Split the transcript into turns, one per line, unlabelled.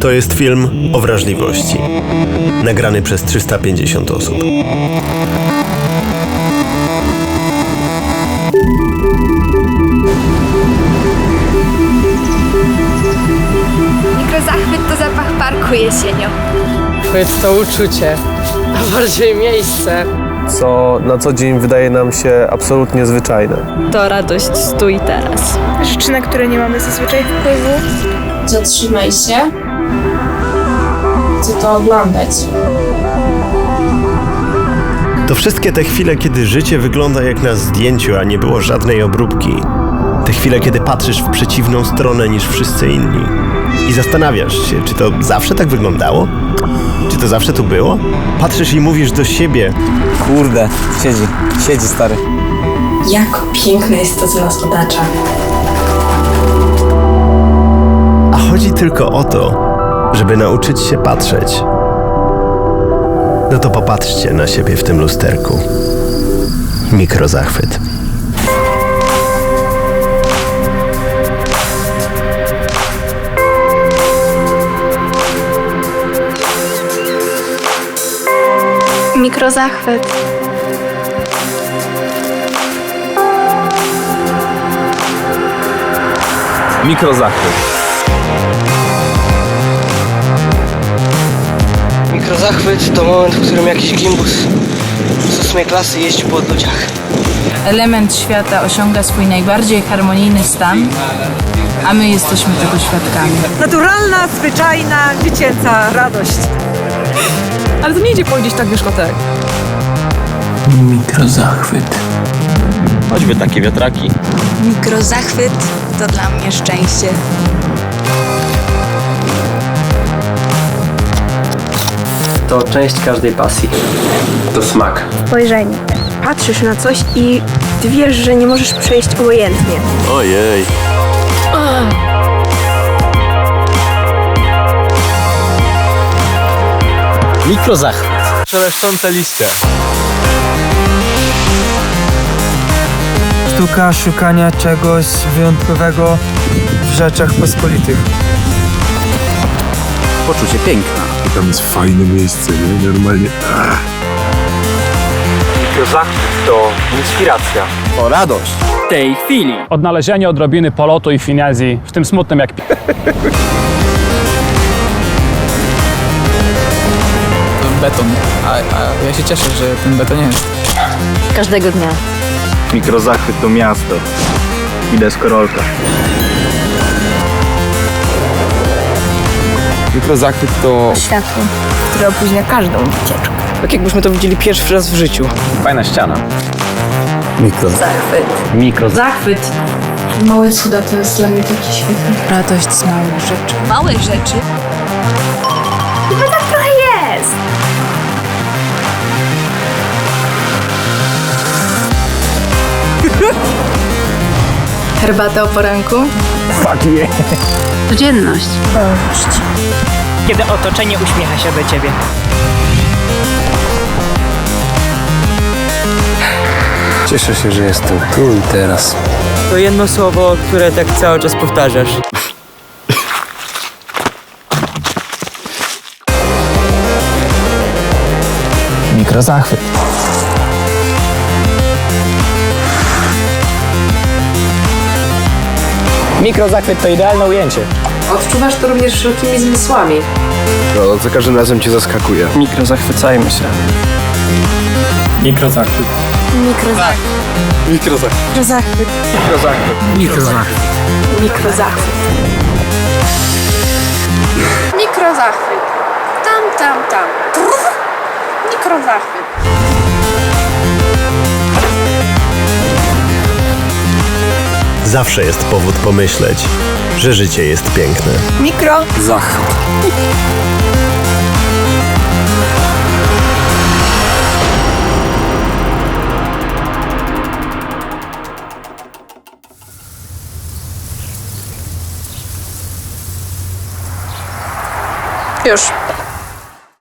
To jest film o wrażliwości. Nagrany przez 350 osób.
Mikrozachwyt to zapach parku jesienią.
Chwyt to uczucie, a bardziej miejsce.
co na co dzień wydaje nam się absolutnie zwyczajne.
To radość tu i teraz.
Rzeczy, na które nie mamy zazwyczaj wpływu.
Zatrzymaj się. Chcę to oglądać.
To wszystkie te chwile, kiedy życie wygląda jak na zdjęciu, a nie było żadnej obróbki. Te chwile, kiedy patrzysz w przeciwną stronę niż wszyscy inni. I zastanawiasz się, czy to zawsze tak wyglądało? Czy to zawsze tu było? Patrzysz i mówisz do siebie,
Kurde, siedzi, siedzi stary.
Jak piękne jest to, co nas otacza.
Chodzi tylko o to, żeby nauczyć się patrzeć. No to popatrzcie na siebie w tym lusterku. Mikrozachwyt.
Mikrozachwyt.
Mikrozachwyt.
Mikrozachwyt to moment, w którym jakiś gimbus z ósmej klasy jeździ po ludziach.
Element świata osiąga swój najbardziej harmonijny stan, a my jesteśmy tego świadkami.
Naturalna, zwyczajna, dziecięca radość. Ale to nie idzie powiedzieć tak dyszkotek.
Mikrozachwyt.
Choćby takie wiatraki.
Mikrozachwyt to dla mnie szczęście.
To część każdej pasji. To smak.
Spojrzenie. Patrzysz na coś i ty wiesz, że nie możesz przejść obojętnie.
Ojej.
Mikrozachwyt. Szeleszczące liście.
Sztuka szukania czegoś wyjątkowego w rzeczach pospolitych.
Poczucie piękna.
Tam jest fajne miejsce, nie? Normalnie.
Mikrozachwyt to inspiracja. To radość. W tej chwili.
Odnalezienie odrobiny polotu i finezji w tym smutnym jak pi-
Beton. A, a ja się cieszę, że ten beton jest.
Każdego dnia.
Mikrozachwyt to miasto. I deskorolka.
Mikrozachwyt to
Światło.
Które opóźnia każdą wycieczkę.
Tak jakbyśmy to widzieli pierwszy raz w życiu.
Fajna ściana.
Zachwyt.
Mikrozachwyt.
Małe cuda to jest dla mnie taki świetny.
Radość z małych rzeczy.
Małe rzeczy.
Chyba tak trochę
Herbata o poranku.
Codzienność.
Kiedy otoczenie uśmiecha się do ciebie.
Cieszę się, że jestem tu i teraz.
To jedno słowo, które tak cały czas powtarzasz.
Mikrozachwyt.
Mikrozachwyt to idealne ujęcie.
Odczuwasz to również wszelkimi zmysłami.
No, za każdym razem cię zaskakuje.
Mikrozachwycajmy się. Mikrozachwyt.
Mikrozachwyt.
Mikrozachwyt.
Mikrozachwyt.
Mikrozachwyt.
Mikrozachwyt.
Mikrozachwyt. Mikrozachwyt. Tam, tam, tam. Mikrozachwyt.
Zawsze jest powód pomyśleć, że życie jest piękne.
Mikro.
Zachwyt.
Już.